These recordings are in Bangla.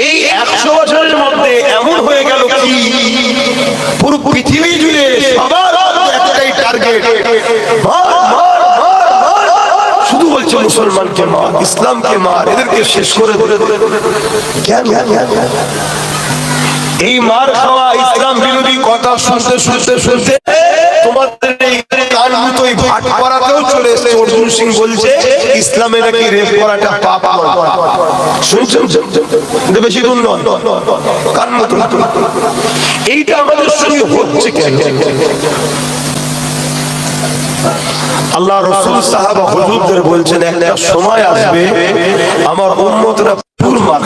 এই একশো বছরের মধ্যে এমন হয়ে গেল কি? পুরো পৃথিবী জুড়ে সবার একটাই টার্গেট শুধু বলছে মুসলমানকে মার, ইসলামকে মার, এদেরকে শেষ করে ধরে এই মার খাওয়া ইসলাম বিরোধী কথা শুনতে শুনতে শুনতে তোমাদের এই কান মতো এই ভাট করাতেও চলে এসেছে। অর্জুন সিং বলছে ইসলামে নাকি রেপ করাটা পাপ নয়। শুনছেন কিন্তু বেশি দূর নয়। কান মতো এইটা আমাদের সঙ্গে হচ্ছে কেন? আল্লাহ রসুল সাহাবা হুজুরদের বলছেন একটা সময় আসবে আমার উম্মতরা পুর মার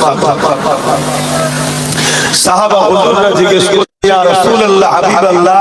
সাহাবা হুজুররা জিজ্ঞেস করছে ইয়া রাসূলুল্লাহ হাবিবাল্লাহ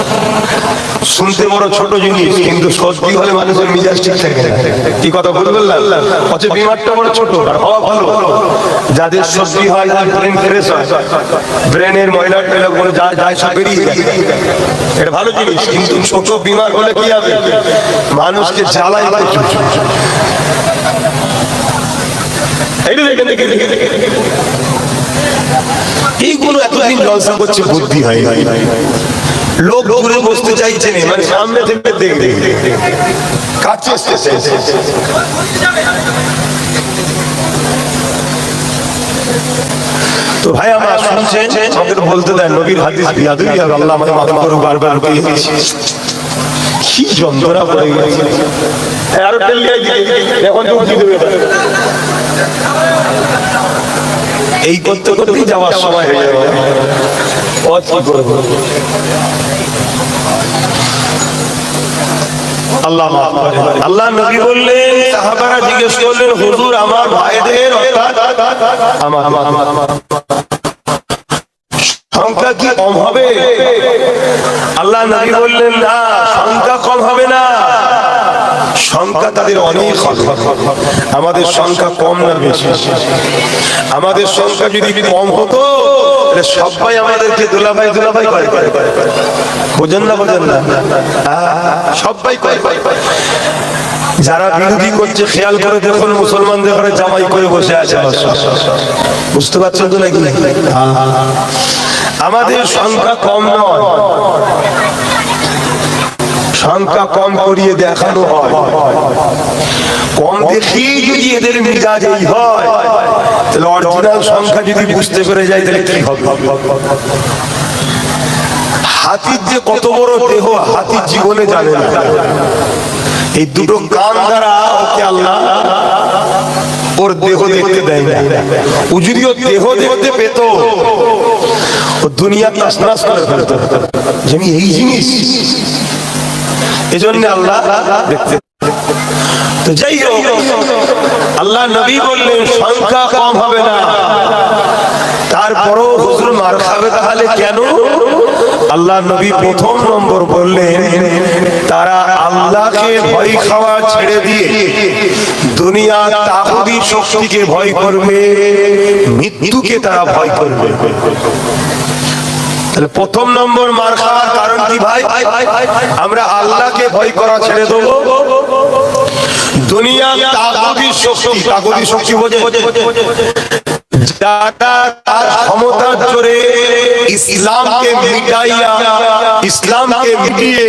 শুনতে বড় ছোট জিনিস কিন্তু সর্দি হলে মানুষের মিজাজ ঠিক থাকে। কি কথা বলতে পারলাম অথচ বিমারটা বড় ছোট আর হওয়া ভালো। যাদের সর্দি হয় তার ব্রেন ফ্রেশ ব্রেনের ময়লা টয়লা গুলো যা যায় সব বেরিয়ে যায়। এটা ভালো জিনিস কিন্তু ছোট বিমার হলে কি হবে? মানুষকে জ্বালাই এইটা দেখেন দেখেন দেখেন, দেখেন। এইগুলো এতদিন জলসা করছে বুদ্ধি হয় লোক দূরে বসতে চাইছে না মানে সামনে থেকে দেখবে। কাছে তো ভাই আমার শুনছেন আমাদের বলতে দেন নবীর হাদিস বিয়াদুই আর আল্লাহ আমাদের মাথা করে বারবার কি যন্ত্রণা পড়ে গেছে। এখন উঠি দেবে। এই করতে করতেই যাওয়ার সময় হয়ে যাবে। আল্লাহ আল্লাহ বললেন সংখ্যা কি কম হবে? আল্লাহ নবী বললেন, না, সংখ্যা কম হবে সংখ্যা তাদের অনেক আমাদের সংখ্যা কম না বেশি। আমাদের সংখ্যা যদি কম হতো সবাই আমাদেরকে দুলাভাই দুলাভাই করে। বোঝেন না বোঝেন না? সবাই করে। যারা বিরোধী করছে খেয়াল করে দেখুন মুসলমানদের ঘরে জামাই করে বসে আছে বুঝতে পারছেন তো নাকি? আমাদের সংখ্যা কম নয়। সংখ্যা কম করিয়ে দেখানো হয়। কম দেখি যদি এদের মেজাজ এই হয়, তাহলে অরিজিনাল সংখ্যা যদি বুঝতে পেরে যায়, তাহলে কি হবে? হাতির যে কত বড় দেহ হাতির জীবনে জানে না। এই দুটো কান দ্বারা ওর দেহ দেখতে দেয় না। ও যদি ওর দেহ দেখতে পেত, ও দুনিয়া নাশ করে ফেলতো। আমি এই জিনিস এজন্য আল্লাহ দেখতে তো যাই হোক, আল্লাহ নবী বললেন, সংখ্যা কম হবে না। তারপরও হুজুর মার খাবে তাহলে কেন? আল্লাহ নবী প্রথম নম্বর বললেন, তারা আল্লাহকে ভয় খাওয়া ছেড়ে দিয়ে দুনিয়া তাহুদি শক্তিকে ভয় করবে, মৃত্যুকে তারা ভয় করবে। প্রথম নম্বর মার খাওয়ার কারণ কি ভাই? আমরা আল্লাহকে ভয় করা ছেড়ে দেবো। দুনিয়া শক্তি শক্তি বোঝে। ইসলামকে মিটিয়ে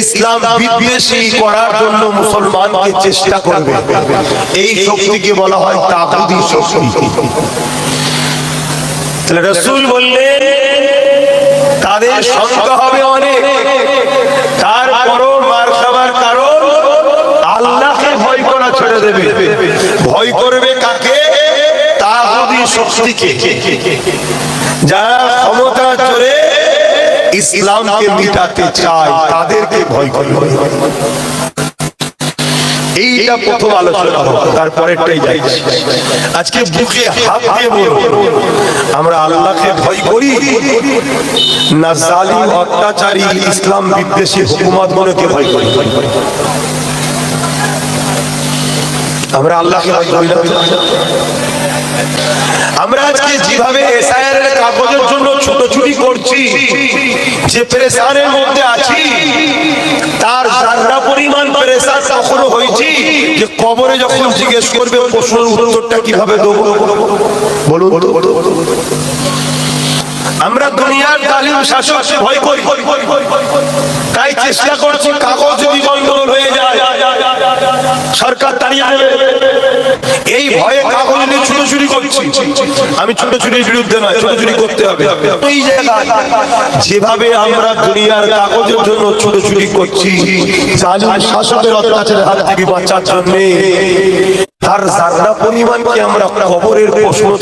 ইসলাম চেষ্টা করবে। এই শক্তিকে বলা হয় তাগুদি শক্তি। রসুল তাদের সংখ্যা হবে অনেক। তারপরও মার খাবার কারণ আল্লাহকে ভয় করা ছেড়ে দেবে। ভয় করবে কাকে? তাহুদি শক্তিকে যারা ক্ষমতা চড়ে ইসলামকে মিটাতে চায় তাদেরকে ভয় করবে। এইটা প্রথম আলোচনা তারপরেরটাই যাচ্ছি আজকে বুকে হাত দিয়ে বলব আমরা আল্লাহকে ভয় করি না জালিম অত্যাচারী ইসলাম বিদ্বেষী হুকুমত গুলোকে ভয় করি। আমরা আল্লাহকে ভয় করি না। আমরা আজকে যেভাবে এসআইআর এর কাগজের জন্য ছোটাছুটি করছি যে প্রেসারের মধ্যে আছি তার পরিমাণ প্রেসার কখনো হয়েছি? যে কবরে যখন জিজ্ঞেস করবে, প্রশ্নের উত্তরটা কীভাবে দেবো? বলুন। আমরা দুনিয়ার তালিম শাসক, ভয় করি। তাই চেষ্টা করছি কাগজ সরকার তাড়িয়ে দেবে এই ভয়ে কাগজ নিয়ে ছুটোছুটি করছি। আমি ছুটোছুটির বিরুদ্ধে নয়, ছুটোছুটি করতে হবে। এই জায়গায় যেভাবে আমরা দুনিয়ার কাগজের জন্য ছুটোছুটি করছি জালিম শাসকের অত্যাচারের হাত থেকে বাঁচার জন্য, তার আমরা কবরের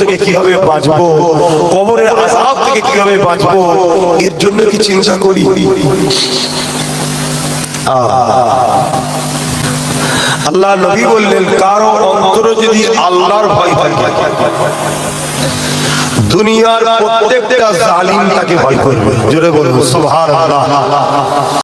থেকে কীভাবে বাঁচবো এর জন্য কি চিন্তা করি? আল্লাহ নবী বললেন, কারও অন্তরে যদি আল্লাহর ভয় থাকে, দুনিয়ার প্রত্যেকটা জালিম তাকে ভয় করবে। জোরে বলব সুবহানাল্লাহ।